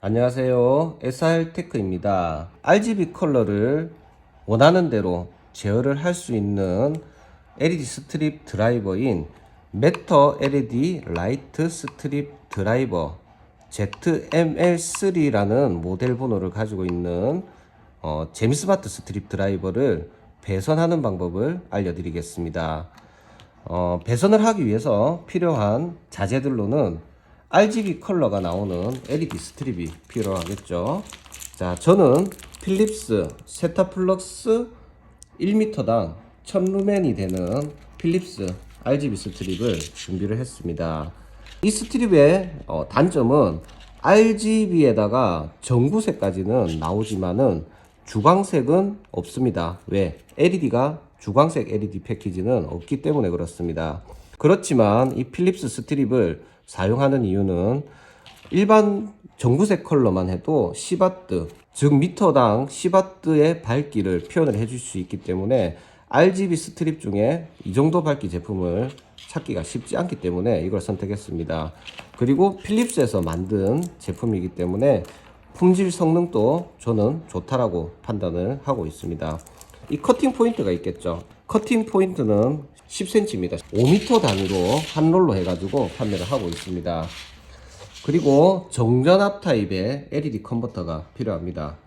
안녕하세요. SR테크입니다. RGB 컬러를 원하는 대로 제어를 할 수 있는 LED 스트립 드라이버인 메터 LED 라이트 스트립 드라이버 ZML3라는 모델 번호를 가지고 있는 어, 제미스마트 스트립 드라이버를 배선하는 방법을 알려드리겠습니다. 어, 배선을 하기 위해서 필요한 자재들로는 RGB 컬러가 나오는 LED 스트립이 필요하겠죠. 자, 저는 필립스 세타플럭스 1m당 1000루멘이 되는 필립스 RGB 스트립을 준비를 했습니다. 이 스트립의 어, 단점은 RGB에다가 전구색까지는 나오지만은 주광색은 없습니다. 왜? LED가 주광색 LED 패키지는 없기 때문에 그렇습니다. 그렇지만 이 필립스 스트립을 사용하는 이유는 일반 전구색 컬러만 해도 10W, 즉 미터당 10W의 밝기를 표현을 해줄 수 있기 때문에 RGB 스트립 중에 이 정도 밝기 제품을 찾기가 쉽지 않기 때문에 이걸 선택했습니다. 그리고 필립스에서 만든 제품이기 때문에 품질 성능도 저는 좋다라고 판단을 하고 있습니다. 이 커팅 포인트가 있겠죠. 커팅 포인트는 10cm입니다. 5m 단위로 한 롤로 해가지고 판매를 하고 있습니다. 그리고 정전압 타입의 LED 컨버터가 필요합니다.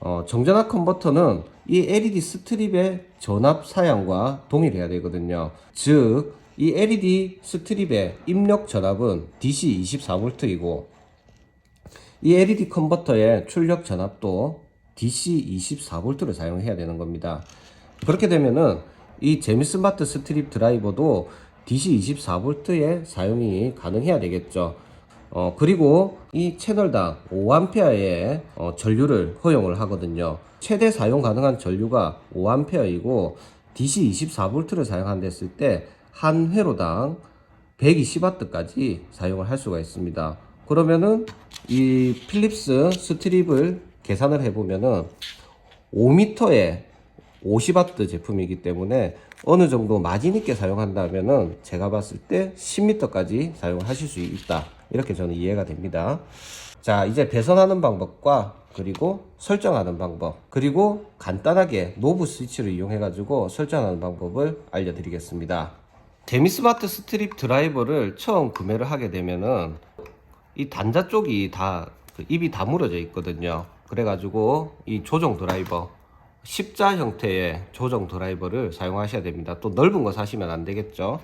어, 정전압 컨버터는 이 LED 스트립의 전압 사양과 동일해야 되거든요. 즉, 이 LED 스트립의 입력 전압은 DC 24V이고, 이 LED 컨버터의 출력 전압도 DC 24V를 사용해야 되는 겁니다. 그렇게 되면은 이 제미스마트 스트립 드라이버도 DC 24V에 사용이 가능해야 되겠죠. 어, 그리고 이 채널당 5A의 어, 전류를 허용을 하거든요. 최대 사용 가능한 전류가 5A이고 DC 24V를 사용한다 했을 때 한 회로당 120W까지 사용을 할 수가 있습니다. 그러면은 이 필립스 스트립을 계산을 해보면은 5m에 50W 제품이기 때문에 어느 정도 마진 있게 사용한다면은 제가 봤을 때 10m까지 사용하실 수 있다. 이렇게 저는 이해가 됩니다. 자, 이제 배선하는 방법과 그리고 설정하는 방법, 그리고 간단하게 노브 스위치를 이용해 가지고 설정하는 방법을 알려드리겠습니다. 데미스마트 스트립 드라이버를 처음 구매를 하게 되면은 이 단자 쪽이 다 그 입이 다물어져 있거든요. 그래가지고 이 조정 드라이버 십자 형태의 조정 드라이버를 사용하셔야 됩니다. 또 넓은 거 사시면 안 되겠죠.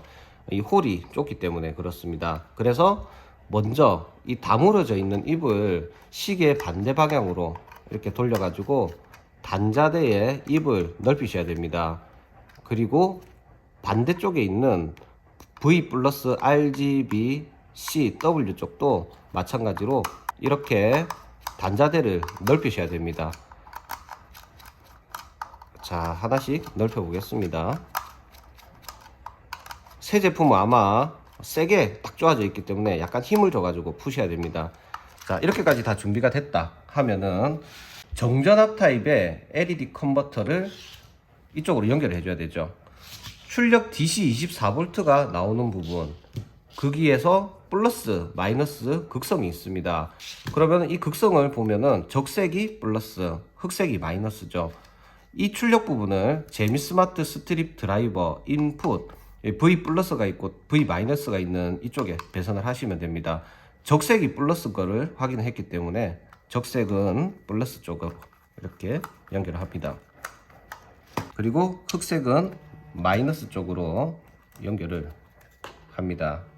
이 홀이 좁기 때문에 그렇습니다. 그래서 먼저 이 다물어져 있는 입을 시계 반대 방향으로 이렇게 돌려 가지고 단자대의 입을 넓히셔야 됩니다. 그리고 반대쪽에 있는 V 플러스 RGB C W 쪽도 마찬가지로 이렇게 단자대를 넓히셔야 됩니다. 자, 하나씩 넓혀 보겠습니다. 새 제품은 아마 세게 딱 좋아져 있기 때문에 약간 힘을 줘가지고 푸셔야 됩니다. 자, 이렇게까지 다 준비가 됐다 하면은 정전압 타입의 LED 컨버터를 이쪽으로 연결을 해줘야 되죠. 출력 DC 24V가 나오는 부분 거기에서 플러스 마이너스 극성이 있습니다. 그러면 이 극성을 보면은 적색이 플러스 흑색이 마이너스죠. 이 출력 부분을 제미스마트 스트립 드라이버 인풋 V 플러스가 있고 V 마이너스가 있는 이쪽에 배선을 하시면 됩니다. 적색이 플러스 거를 확인했기 때문에 적색은 플러스 쪽으로 이렇게 연결을 합니다. 그리고 흑색은 마이너스 쪽으로 연결을 합니다.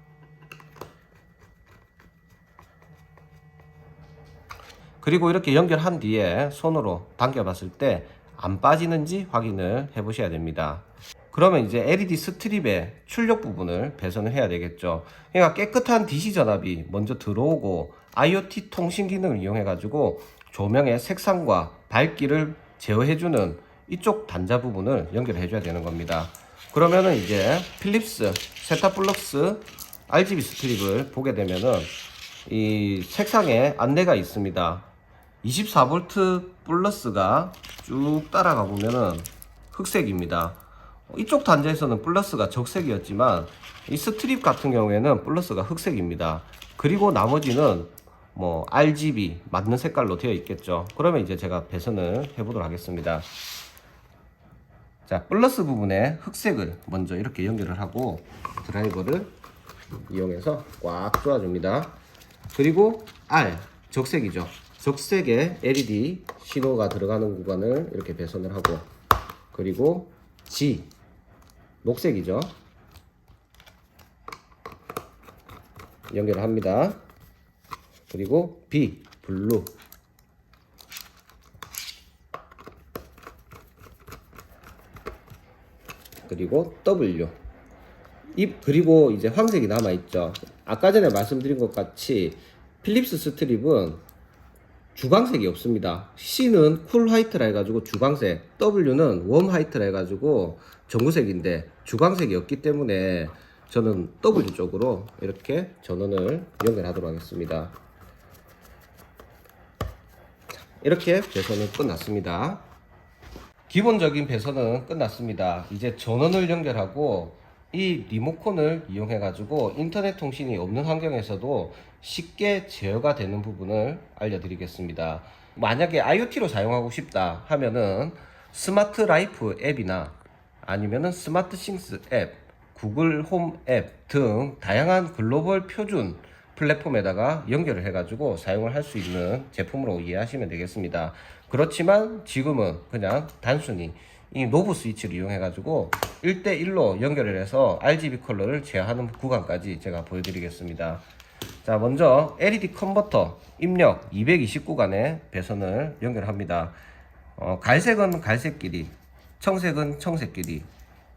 그리고 이렇게 연결한 뒤에 손으로 당겨 봤을 때 안 빠지는지 확인을 해 보셔야 됩니다. 그러면 이제 LED 스트립의 출력 부분을 배선을 해야 되겠죠. 그러니까 깨끗한 DC 전압이 먼저 들어오고 IoT 통신 기능을 이용해 가지고 조명의 색상과 밝기를 제어해 주는 이쪽 단자 부분을 연결해 줘야 되는 겁니다. 그러면은 이제 필립스 세타플럭스 RGB 스트립을 보게 되면은 이 색상에 안내가 있습니다. 24V 플러스가 쭉 따라가 보면은 흑색입니다. 이쪽 단자에서는 플러스가 적색이었지만 이 스트립 같은 경우에는 플러스가 흑색입니다. 그리고 나머지는 뭐 RGB 맞는 색깔로 되어 있겠죠. 그러면 이제 제가 배선을 해보도록 하겠습니다. 자, 플러스 부분에 흑색을 먼저 이렇게 연결을 하고 드라이버를 이용해서 꽉 조아줍니다. 그리고 R, 적색이죠. 적색에 LED 신호가 들어가는 구간을 이렇게 배선을 하고 그리고 G, 녹색이죠. 연결을 합니다. 그리고 B, 블루. 그리고 W. 이 그리고 이제 황색이 남아 있죠. 아까 전에 말씀드린 것 같이 필립스 스트립은 주광색이 없습니다. C는 쿨 화이트라 해가지고 주광색, W는 웜 화이트라 해가지고 전구색인데 주광색이 없기 때문에 저는 W 쪽으로 이렇게 전원을 연결하도록 하겠습니다. 자, 이렇게 배선은 끝났습니다. 기본적인 배선은 끝났습니다. 이제 전원을 연결하고 이 리모컨을 이용해 가지고 인터넷 통신이 없는 환경에서도 쉽게 제어가 되는 부분을 알려드리겠습니다. 만약에 IoT로 사용하고 싶다 하면은 스마트 라이프 앱이나 아니면은 스마트 싱스 앱, 구글 홈 앱 등 다양한 글로벌 표준 플랫폼에다가 연결을 해가지고 사용을 할 수 있는 제품으로 이해하시면 되겠습니다. 그렇지만 지금은 그냥 단순히 이 노브 스위치를 이용해가지고 1대1로 연결을 해서 RGB 컬러를 제어하는 구간까지 제가 보여드리겠습니다. 자, 먼저 LED 컨버터 입력 229간의 배선을 연결합니다. 어, 갈색은 갈색끼리, 청색은 청색끼리,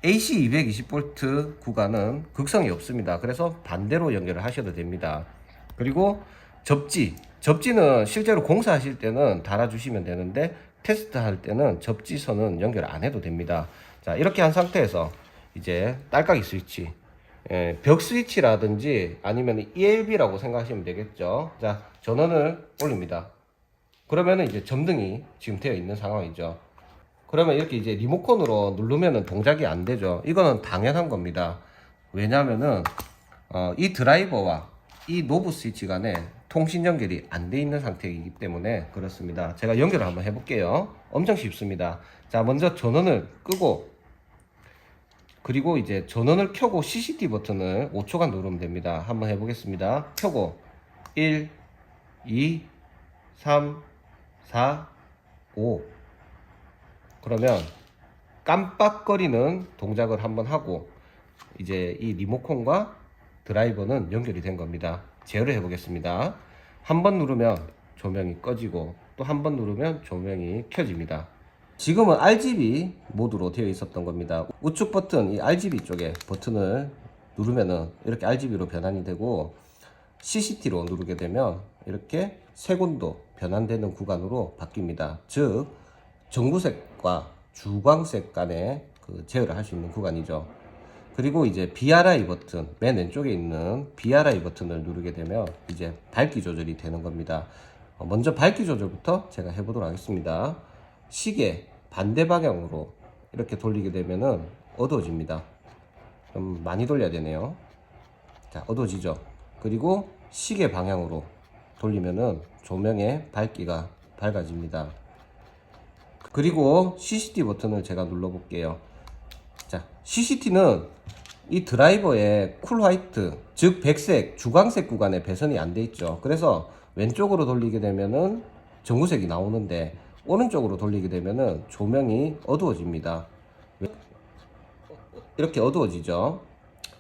AC 220V 구간은 극성이 없습니다. 그래서 반대로 연결을 하셔도 됩니다. 그리고 접지. 접지는 실제로 공사하실 때는 달아주시면 되는데 테스트 할 때는 접지선은 연결 안 해도 됩니다. 자, 이렇게 한 상태에서 이제 딸깍이 스위치. 예, 벽 스위치라든지 아니면 ELB라고 생각하시면 되겠죠. 자, 전원을 올립니다. 그러면은 이제 점등이 지금 되어 있는 상황이죠. 그러면 이렇게 이제 리모컨으로 누르면은 동작이 안 되죠. 이거는 당연한 겁니다. 왜냐면은 어, 이 드라이버와 이 노브 스위치 간에 통신 연결이 안 돼 있는 상태이기 때문에 그렇습니다. 제가 연결을 한번 해볼게요. 엄청 쉽습니다. 자, 먼저 전원을 끄고 그리고 이제 전원을 켜고 CCT 버튼을 5초간 누르면 됩니다. 한번 해보겠습니다. 켜고 1, 2, 3, 4, 5 그러면 깜빡거리는 동작을 한번 하고 이제 이 리모컨과 드라이버는 연결이 된 겁니다. 제어를 해보겠습니다. 한 번 누르면 조명이 꺼지고 또 한 번 누르면 조명이 켜집니다. 지금은 RGB 모드로 되어 있었던 겁니다. 우측 버튼, 이 RGB 쪽에 버튼을 누르면은 이렇게 RGB로 변환이 되고 CCT로 누르게 되면 이렇게 색온도 변환되는 구간으로 바뀝니다. 즉, 정구색과 주광색 간의 그 제어를 할 수 있는 구간이죠. 그리고 이제 BRI 버튼, 맨 왼쪽에 있는 BRI 버튼을 누르게 되면 이제 밝기 조절이 되는 겁니다. 어, 먼저 밝기 조절부터 제가 해보도록 하겠습니다. 시계 반대 방향으로 이렇게 돌리게 되면은 어두워집니다. 좀 많이 돌려야 되네요. 자, 어두워지죠. 그리고 시계 방향으로 돌리면은 조명의 밝기가 밝아집니다. 그리고 CCT 버튼을 제가 눌러 볼게요. 자, CCT는 이 드라이버에 쿨 화이트, 즉 백색, 주광색 구간에 배선이 안 돼 있죠. 그래서 왼쪽으로 돌리게 되면은 전구색이 나오는데 오른쪽으로 돌리게 되면은 조명이 어두워집니다. 이렇게 어두워지죠.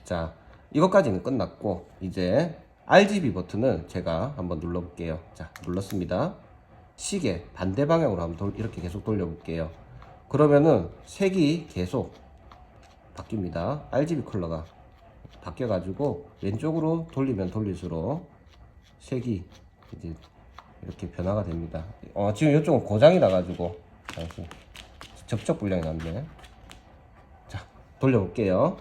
자, 이것까지는 끝났고 이제 RGB 버튼을 제가 한번 눌러 볼게요. 자, 눌렀습니다. 시계 반대 방향으로 한번 돌- 이렇게 계속 돌려 볼게요. 그러면은 색이 계속 바뀝니다. RGB 컬러가 바뀌어 가지고 왼쪽으로 돌리면 돌릴수록 색이 이제 이렇게 변화가 됩니다. 어, 지금 이쪽은 고장이 나가지고 잠시 접촉 불량이 났네. 자, 돌려볼게요.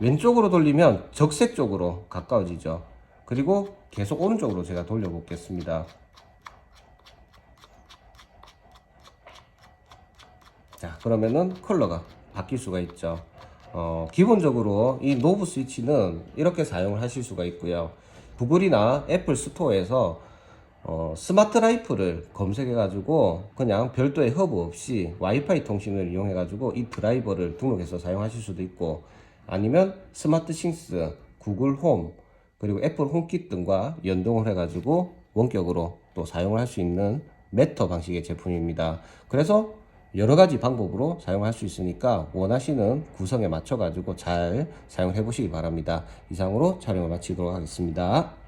왼쪽으로 돌리면 적색 쪽으로 가까워지죠. 그리고 계속 오른쪽으로 제가 돌려보겠습니다. 자, 그러면은 컬러가 바뀔 수가 있죠. 어, 기본적으로 이 노브 스위치는 이렇게 사용을 하실 수가 있고요. 구글이나 애플 스토어에서 어, 스마트 라이프를 검색해 가지고 그냥 별도의 허브 없이 와이파이 통신을 이용해 가지고 이 드라이버를 등록해서 사용하실 수도 있고 아니면 스마트 싱스, 구글 홈, 그리고 애플 홈킷 등과 연동을 해 가지고 원격으로 또 사용을 할 수 있는 메터 방식의 제품입니다. 그래서 여러 가지 방법으로 사용할 수 있으니까 원하시는 구성에 맞춰 가지고 잘 사용해 보시기 바랍니다. 이상으로 촬영을 마치도록 하겠습니다.